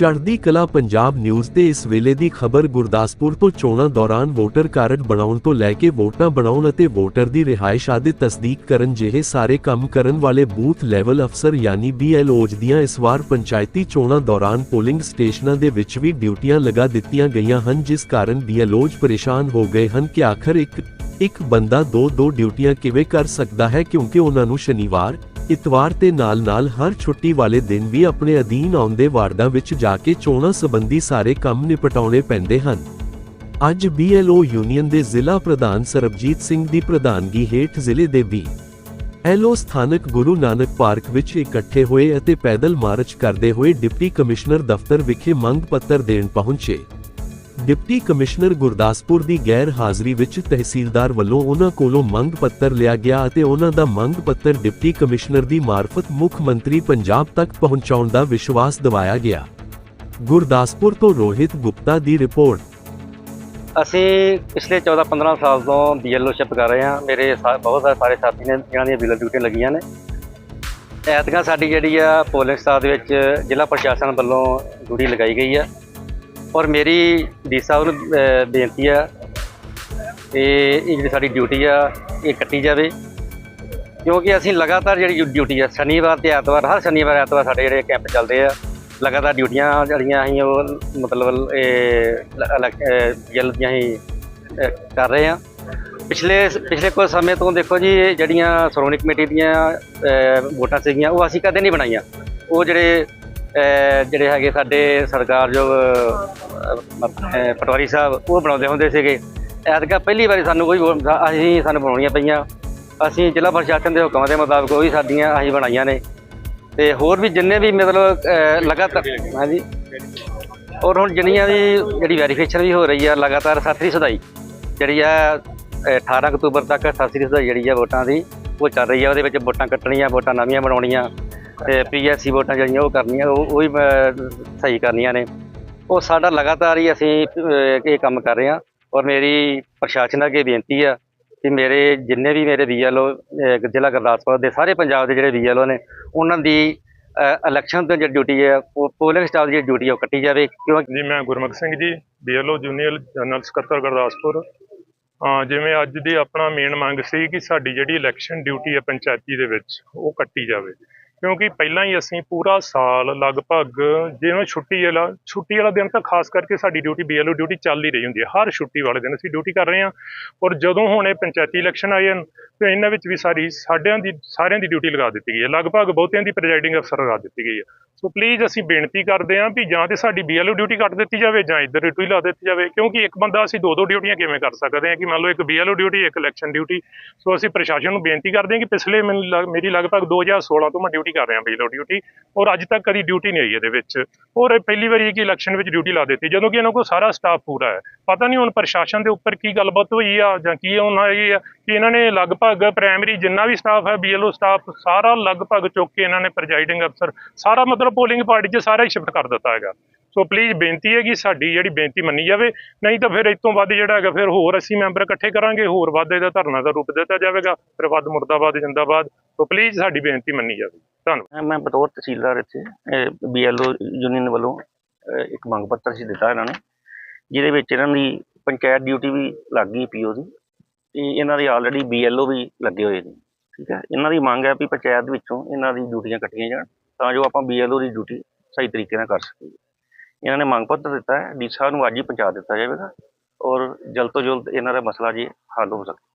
ਚੜ੍ਹਦੀ ਕਲਾ ਪੰਜਾਬ ਨਿਊਜ਼ ਤੇ ਇਸ ਵੇਲੇ ਦੀ ਖਬਰ ਗੁਰਦਾਸਪੁਰ ਤੋਂ ਚੋਣਾਂ ਦੌਰਾਨ ਵੋਟਰ ਕਾਰਡ ਬਣਾਉਣ ਤੋਂ ਲੈ ਕੇ ਵੋਟਾਂ ਬਣਾਉਣ ਅਤੇ ਵੋਟਰ ਦੀ ਰਿਹਾਇਸ਼ ਆਦਿ ਤਸਦੀਕ ਕਰਨ ਜਿਹੇ ਸਾਰੇ ਕੰਮ ਕਰਨ ਵਾਲੇ ਬੂਥ ਲੈਵਲ ਅਫਸਰ ਯਾਨੀ BLOs ਦੀਆਂ ਇਸ ਵਾਰ ਪੰਚਾਇਤੀ ਚੋਣਾਂ ਦੌਰਾਨ ਪੋਲਿੰਗ ਸਟੇਸ਼ਨਾਂ ਦੇ ਵਿੱਚ ਵੀ ਡਿਊਟੀਆਂ ਲਗਾ ਦਿੱਤੀਆਂ ਗਈਆਂ ਹਨ, ਜਿਸ ਕਾਰਨ BLOs ਪਰੇਸ਼ਾਨ ਹੋ ਗਏ ਹਨ ਕਿ ਆਖਰ ਇੱਕ ਇੱਕ ਬੰਦਾ ਦੋ ਦੋ ਡਿਊਟੀਆਂ ਕਿਵੇਂ ਕਰ ਸਕਦਾ ਹੈ ਕਿਉਂਕਿ ਉਹਨਾਂ ਨੂੰ ਸ਼ਨੀਵਾਰ ਇਤਵਾਰ ਤੇ ਨਾਲ-ਨਾਲ ਹਰ ਛੁੱਟੀ ਵਾਲੇ ਦਿਨ ਵੀ ਆਪਣੇ ਅਧੀਨ ਆਉਂਦੇ ਵਾਰਡਾਂ ਵਿੱਚ ਜਾ ਕੇ ਚੋਣਾਂ ਸੰਬੰਧੀ ਸਾਰੇ ਕੰਮ ਨਿਪਟਾਉਣੇ ਪੈਂਦੇ ਹਨ। ਅੱਜ BLO ਯੂਨੀਅਨ ਦੇ ਜ਼ਿਲ੍ਹਾ ਪ੍ਰਧਾਨ ਸਰਬਜੀਤ ਸਿੰਘ ਦੀ ਪ੍ਰਧਾਨਗੀ ਹੇਠ ਜ਼ਿਲ੍ਹੇ ਦੇ ਵੀ ਐਲਓ ਸਥਾਨਕ ਗੁਰੂ ਨਾਨਕ ਪਾਰਕ ਵਿੱਚ ਇਕੱਠੇ ਹੋਏ ਅਤੇ ਪੈਦਲ ਮਾਰਚ ਕਰਦੇ ਹੋਏ ਡਿਪਟੀ ਕਮਿਸ਼ਨਰ ਦਫ਼ਤਰ ਵਿਖੇ ਮੰਗ ਪੱਤਰ ਦੇਣ ਪਹੁੰਚੇ। ਡਿਪਟੀ ਕਮਿਸ਼ਨਰ ਗੁਰਦਾਸਪੁਰ ਦੀ ਗੈਰ ਹਾਜ਼ਰੀ ਵਿੱਚ ਤਹਿਸੀਲਦਾਰ ਵੱਲੋਂ ਉਹਨਾਂ ਕੋਲੋਂ ਮੰਗ ਪੱਤਰ ਲਿਆ ਗਿਆ ਅਤੇ ਉਹਨਾਂ ਦਾ ਮੰਗ ਪੱਤਰ ਡਿਪਟੀ ਕਮਿਸ਼ਨਰ ਦੀ ਮਾਰਫਤ ਮੁੱਖ ਮੰਤਰੀ ਪੰਜਾਬ ਤੱਕ ਪਹੁੰਚਾਉਣ ਦਾ ਵਿਸ਼ਵਾਸ ਦਿਵਾਇਆ ਗਿਆ। ਗੁਰਦਾਸਪੁਰ ਤੋਂ ਰੋਹਿਤ ਗੁਪਤਾ ਦੀ ਰਿਪੋਰਟ। ਅਸੀਂ ਪਿਛਲੇ 14-15 ਸਾਲ ਤੋਂ ਬੀਐਲਓਸ਼ਿਪ ਕਰ ਰਹੇ ਹਾਂ। ਮੇਰੇ ਬਹੁਤ ਸਾਰੇ ਸਾਥੀ ਨੇ ਜਿਨ੍ਹਾਂ ਦੀਆਂ ਬਿਲਰ ਡਿਊਟੀਆਂ ਲੱਗੀਆਂ ਨੇ। ਐਤਕਾਂ ਸਾਡੀ ਜਿਹੜੀ ਆ, ਪੋਲਿੰਗ ਸਟਾਫ ਦੇ ਵਿੱਚ ਜ਼ਿਲ੍ਹਾ ਪ੍ਰਸ਼ਾਸਨ ਵੱਲੋਂ ਡਿਊਟੀ ਲਗਾਈ ਗਈ ਆ। ਔਰ ਮੇਰੀ ਡੀ ਸਾਹਿਬ ਨੂੰ ਬੇਨਤੀ ਆ ਕਿ ਇਹ ਜਿਹੜੀ ਸਾਡੀ ਡਿਊਟੀ ਆ, ਇਹ ਕੱਟੀ ਜਾਵੇ। ਕਿਉਂਕਿ ਅਸੀਂ ਲਗਾਤਾਰ ਜਿਹੜੀ ਡਿਊਟੀ ਆ ਸ਼ਨੀਵਾਰ ਤੇ ਐਤਵਾਰ, ਹਰ ਸ਼ਨੀਵਾਰ, ਐਤਵਾਰ ਸਾਡੇ ਜਿਹੜੇ ਕੈਂਪ ਚੱਲਦੇ ਆ, ਲਗਾਤਾਰ ਡਿਊਟੀਆਂ ਜਿਹੜੀਆਂ ਅਸੀਂ ਉਹ ਮਤਲਬ, ਇਹ ਜਲ ਦੀਆਂ ਹੀ ਕਰ ਰਹੇ ਆ। ਪਿਛਲੇ ਪਿਛਲੇ ਕੁਝ ਸਮੇਂ ਤੋਂ ਦੇਖੋ ਜੀ ਜਿਹੜੀਆਂ ਸ਼੍ਰੋਮਣੀ ਕਮੇਟੀ ਦੀਆਂ ਵੋਟਾਂ ਸੀਗੀਆਂ, ਉਹ ਅਸੀਂ ਕਦੇ ਨਹੀਂ ਬਣਾਈਆਂ। ਉਹ ਜਿਹੜੇ ਜਿਹੜੇ ਹੈਗੇ ਸਾਡੇ ਸਰਕਾਰਯੋਗ ਅਹ, ਪਟਵਾਰੀ ਸਾਹਿਬ ਉਹ ਬਣਾਉਂਦੇ ਹੁੰਦੇ ਸੀਗੇ। ਐਤਕਾਂ ਪਹਿਲੀ ਵਾਰੀ ਸਾਨੂੰ ਕੋਈ ਵੋਟ- ਅਸੀਂ ਸਾਨੂੰ ਬਣਾਉਣੀਆਂ ਪਈਆਂ। ਅਸੀਂ ਜ਼ਿਲ੍ਹਾ ਪ੍ਰਸ਼ਾਸਨ ਦੇ ਹੁਕਮਾਂ ਦੇ ਮੁਤਾਬਕ ਉਹ ਵੀ ਸਾਡੀਆਂ ਅਸੀਂ ਬਣਾਈਆਂ ਨੇ। ਤੇ ਹੋਰ ਵੀ ਜਿੰਨੇ ਵੀ ਮਤਲਬ ਅਹ, ਲਗਾਤਾਰ ਹਾਂਜੀ। ਔਰ ਹੁਣ ਜਿੰਨੀਆਂ ਵੀ ਜਿਹੜੀ ਵੈਰੀਫਿਕੇਸ਼ਨ ਵੀ ਹੋ ਰਹੀ ਆ ਲਗਾਤਾਰ ਸਾਥੀ ਸੁਧਾਈ। ਜਿਹੜੀ ਆ ਅਹ, 18 ਅਕਤੂਬਰ ਤੱਕ ਸਾਥੀ ਸੁਧਾਈ ਜਿਹੜੀ ਆ ਵੋਟਾਂ ਦੀ ਉਹ ਚੱਲ ਰਹੀ ਆ। ਉਹਦੇ ਵਿੱਚ ਵੋਟਾਂ ਕੱਟਣੀਆਂ ਵੋਟਾਂ ਨਵੀਆਂ ਬਣਾਉਣੀਆਂ। ਤੇ ਪੀਐਸਸੀ ਵੋਟਾਂ ਜਿਹੜੀਆਂ ਉਹ ਕਰਨੀਆਂ, ਉਹ ਉਹ ਵੀ ਸਹੀ ਕਰਨੀਆਂ ਨੇ। ਉਹ ਸਾਡਾ ਲਗਾਤਾਰ ਹੀ ਅਸੀਂ ਇਹ ਕੰਮ ਕਰ ਰਹੇ ਹਾਂ ਔਰ ਮੇਰੀ ਪ੍ਰਸ਼ਾਸਨ ਅੱਗੇ ਬੇਨਤੀ ਆ ਕਿ ਮੇਰੇ ਜਿੰਨੇ ਵੀ ਮੇਰੇ ਬੀਐਲਓ ਜ਼ਿਲ੍ਹਾ ਗੁਰਦਾਸਪੁਰ ਦੇ ਸਾਰੇ ਪੰਜਾਬ ਦੇ ਜਿਹੜੇ ਬੀਐਲਓ ਨੇ, ਉਹਨਾਂ ਦੀ ਇਲੈਕਸ਼ਨ ਤੋਂ ਜਿਹੜੀ ਡਿਊਟੀ ਹੈ, ਉਹ ਪੋਲਿੰਗ ਸਟਾਫ ਦੀ ਡਿਊਟੀ ਹੈ ਉਹ ਕੱਟੀ ਜਾਵੇ। ਕਿਉਂਕਿ ਜੀ, ਮੈਂ Gurmukh Singh ji BLO junior general ਸਕੱਤਰ ਗੁਰਦਾਸਪੁਰ। ਜਿਵੇਂ ਅੱਜ ਦੀ ਆਪਣਾ ਮੇਨ ਮੰਗ ਸੀ ਕਿ ਸਾਡੀ ਜਿਹੜੀ ਇਲੈਕਸ਼ਨ ਡਿਊਟੀ ਹੈ ਪੰਚਾਇਤੀ ਦੇ ਵਿੱਚ, ਉਹ ਕੱਟੀ ਜਾਵੇ। ਕਿਉਂਕਿ ਪਹਿਲਾਂ ਹੀ ਅਸੀਂ ਪੂਰਾ ਸਾਲ ਲਗਭਗ ਜਿਵੇਂ ਛੁੱਟੀ ਵਾਲਾ ਛੁੱਟੀ ਵਾਲਾ ਦਿਨ ਤਾਂ ਖਾਸ ਕਰਕੇ ਸਾਡੀ ਡਿਊਟੀ ਬੀਐਲਓ ਡਿਊਟੀ ਚੱਲ ਹੀ ਰਹੀ ਹੁੰਦੀ ਹੈ। ਹਰ ਛੁੱਟੀ ਵਾਲੇ ਦਿਨ ਅਸੀਂ ਡਿਊਟੀ ਕਰ ਰਹੇ ਹਾਂ ਔਰ ਜਦੋਂ ਹੁਣ ਇਹ ਪੰਚਾਇਤੀ ਇਲੈਕਸ਼ਨ ਆਏ ਹਨ, ਤੇ ਇਹਨਾਂ ਵਿੱਚ ਵੀ ਸਾਰੀ ਸਾਡਿਆਂ ਦੀ, ਸਾਰਿਆਂ ਦੀ ਡਿਊਟੀ ਲਗਾ ਦਿੱਤੀ ਗਈ ਹੈ। ਲਗਭਗ ਬਹੁਤਿਆਂ ਦੀ ਪ੍ਰੈਜ਼ਾਈਡਿੰਗ ਅਫਸਰ ਲਗਾ ਦਿੱਤੀ ਗਈ ਹੈ। ਸੋ ਪਲੀਜ਼ ਅਸੀਂ ਬੇਨਤੀ ਕਰਦੇ ਹਾਂ ਵੀ ਜਾਂ ਤੇ ਸਾਡੀ ਬੀਐਲਓ ਡਿਊਟੀ ਕੱਟ ਦਿੱਤੀ ਜਾਵੇ ਜਾਂ ਇੱਧਰ ਡਿਊਟੀ ਲਾ ਦਿੱਤੀ ਜਾਵੇ, ਕਿਉਂਕਿ ਇੱਕ ਬੰਦਾ ਅਸੀਂ ਦੋ ਦੋ ਡਿਊਟੀਆਂ ਕਿਵੇਂ ਕਰ ਸਕਦੇ ਹਾਂ ਕਿ ਮੰਨ ਲਓ ਇੱਕ ਬੀਐਲਓ ਡਿਊਟੀ ਇੱਕ ਇਲੈਕਸ਼ਨ ਡਿਊਟੀ ਸੋ ਅਸੀਂ ਪ੍ਰਸ਼ਾਸਨ ਨੂੰ ਬੇਨਤੀ ਕਰਦੇ ਹਾਂ ਕਿ ਪਿਛਲੇ ਮੈਨੂੰ ਲੱਗ- ਮੇਰੀ ਲਗਭਗ 2016 ਤੋਂ ਮੈਂ ਡਿਊਟੀ ਕਰ ਰਿਹਾ ਬੀਐਲਓ ਡਿਊਟੀ ਔਰ ਅੱਜ ਤੱਕ ਕਦੀ ਡਿਊਟੀ ਨਹੀਂ ਆਈ ਇਹਦੇ ਵਿੱਚ। ਔਰ ਇਹ ਪਹਿਲੀ ਵਾਰੀ ਕਿ ਇਲੈਕਸ਼ਨ ਵਿੱਚ ਡਿਊਟੀ ਲਾ ਦਿੱਤੀ। ਜਦੋਂ ਕਿ ਇਹਨਾਂ ਕੋਲ ਸਾਰਾ ਸਟਾਫ ਪੂਰਾ ਹੈ। ਪਤਾ ਨਹੀਂ ਹੁਣ ਪ੍ਰਸ਼ਾਸਨ ਦੇ ਉੱਪਰ ਕੀ ਗੱਲਬਾਤ ਹੋਈ ਆ ਜਾਂ ਕੀ ਉਹਨਾਂ ਇਹ ਆ ਕਿ ਇਹਨਾਂ ਨੇ ਲਗਭਗ ਪ੍ਰਾਇਮਰੀ ਜਿੰਨਾ ਵੀ ਸਟਾਫ ਹੈ ਬੀਐਲਓ ਸਟਾਫ ਸਾਰਾ ਲਗਭਗ ਚੁੱਕ ਕੇ ਇਹਨਾਂ ਨੇ ਪ੍ਰੈਜ਼ਾਈਡਿੰਗ ਅਫਸਰ, ਸਾਰਾ ਮਤਲਬ ਪੋਲਿੰਗ ਪਾਰਟੀ 'ਚ ਸਾਰਾ ਹੀ ਸ਼ਿਫਟ ਕਰ ਦਿੱਤਾ ਹੈਗਾ। ਸੋ ਪਲੀਜ਼ ਬੇਨਤੀ ਹੈ ਕਿ ਸਾਡੀ ਜਿਹੜੀ ਬੇਨਤੀ ਮੰਨੀ ਜਾਵੇ, ਨਹੀਂ ਤਾਂ ਫਿਰ ਇਸ ਤੋਂ ਵੱਧ ਜਿਹੜਾ ਹੈਗਾ, ਫਿਰ ਹੋਰ ਅਸੀਂ ਮੈਂਬਰ ਇਕੱਠੇ ਕਰਾਂਗੇ, ਹੋਰ ਵੱਧ ਇਹਦਾ ਧਰਨਾ ਦਾ ਰੂਪ ਦਿੱਤਾ ਜਾਵੇਗਾ, ਫਿਰ ਵੱਧ ਮੁਰਦਾਬਾਦ, ਜਿੰਦਾਬਾਦ। ਸੋ ਪਲੀਜ਼ ਸਾਡੀ ਬੇਨਤੀ ਮੰਨੀ ਜਾਵੇ। ਧੰਨਵਾਦ। ਮੈਂ ਬਤੌਰ ਤਹਿਸੀਲਦਾਰ ਇੱਥੇ ਬੀਐਲਓ ਯੂਨੀਅਨ ਵੱਲੋਂ ਇੱਕ ਮੰਗ ਪੱਤਰ ਸੀ ਦਿੱਤਾ ਇਹਨਾਂ ਨੇ, ਜਿਹਦੇ ਵਿੱਚ ਇਹਨਾਂ ਦੀ ਪੰਚਾਇਤ ਡਿਊਟੀ ਵੀ ਲੱਗ ਗਈ ਪੀਓ ਦੀ, ਤੇ ਇਹਨਾਂ ਦੇ ਆਲਰੇਡੀ ਬੀਐਲਓ ਵੀ ਲੱਗੇ ਹੋਏ ਨੇ, ਠੀਕ ਹੈ? ਇਹਨਾਂ ਦੀ ਮੰਗ ਹੈ ਵੀ ਪੰਚਾਇਤ ਵਿੱਚੋਂ ਇਹਨਾਂ ਦੀ ਡਿਊਟੀਆਂ ਕੱਟੀਆਂ ਜਾਣ, ਤਾਂ ਜੋ ਆਪਾਂ ਬੀਐਲਓ ਦੀ ਡਿਊਟੀ ਸਹੀ ਤਰੀਕੇ ਨਾਲ ਕਰ ਸਕੀਏ। ਇਹਨਾਂ ਨੇ ਮੰਗ ਪੱਤਰ ਦਿੱਤਾ ਹੈ, ਡੀ ਸਾਹਿਬ ਨੂੰ ਅੱਜ ਹੀ ਪਹੁੰਚਾ ਦਿੱਤਾ ਜਾਵੇਗਾ ਔਰ ਜਲਦ ਤੋਂ ਜਲਦ ਇਹਨਾਂ ਦਾ ਮਸਲਾ ਜੀ ਹੱਲ ਹੋ ਸਕੇ।